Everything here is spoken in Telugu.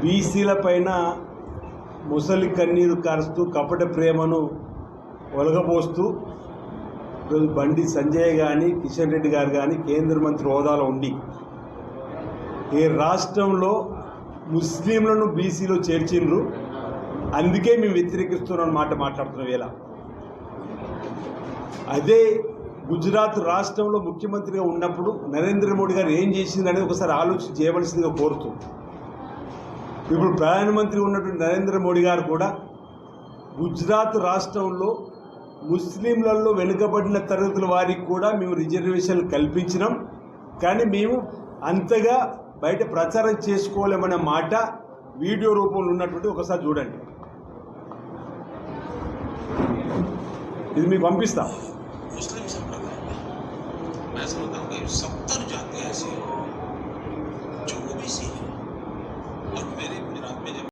బీసీల పైన ముసలి కన్నీరు కారుస్తూ కపట ప్రేమను ఒలగబోస్తూ ఈరోజు బండి సంజయ్ కానీ కిషన్ రెడ్డి గారు కానీ కేంద్ర మంత్రి హోదాలో ఉండి ఈ రాష్ట్రంలో ముస్లింలను బీసీలో చేర్చిండ్రు అందుకే మేము వ్యతిరేకిస్తున్నాం మాట మాట్లాడుతున్న వేళ. అదే గుజరాత్ రాష్ట్రంలో ముఖ్యమంత్రిగా ఉన్నప్పుడు నరేంద్ర మోడీ గారు ఏం చేసిందనేది ఒకసారి ఆలోచన చేయవలసిందిగా కోరుతూ ఇప్పుడు ప్రధానమంత్రి ఉన్నటువంటి నరేంద్ర మోడీ గారు కూడా గుజరాత్ రాష్ట్రంలో ముస్లింలలో వెనుకబడిన తరగతుల వారికి కూడా మేము రిజర్వేషన్లు కల్పించినాం. కానీ మేము అంతగా బయట ప్రచారం చేసుకోలేమనే మాట వీడియో రూపంలో ఉన్నటువంటి ఒకసారి చూడండి. ఇది మీకు పంపిస్తా. ముస్లిం benim, benim, benim.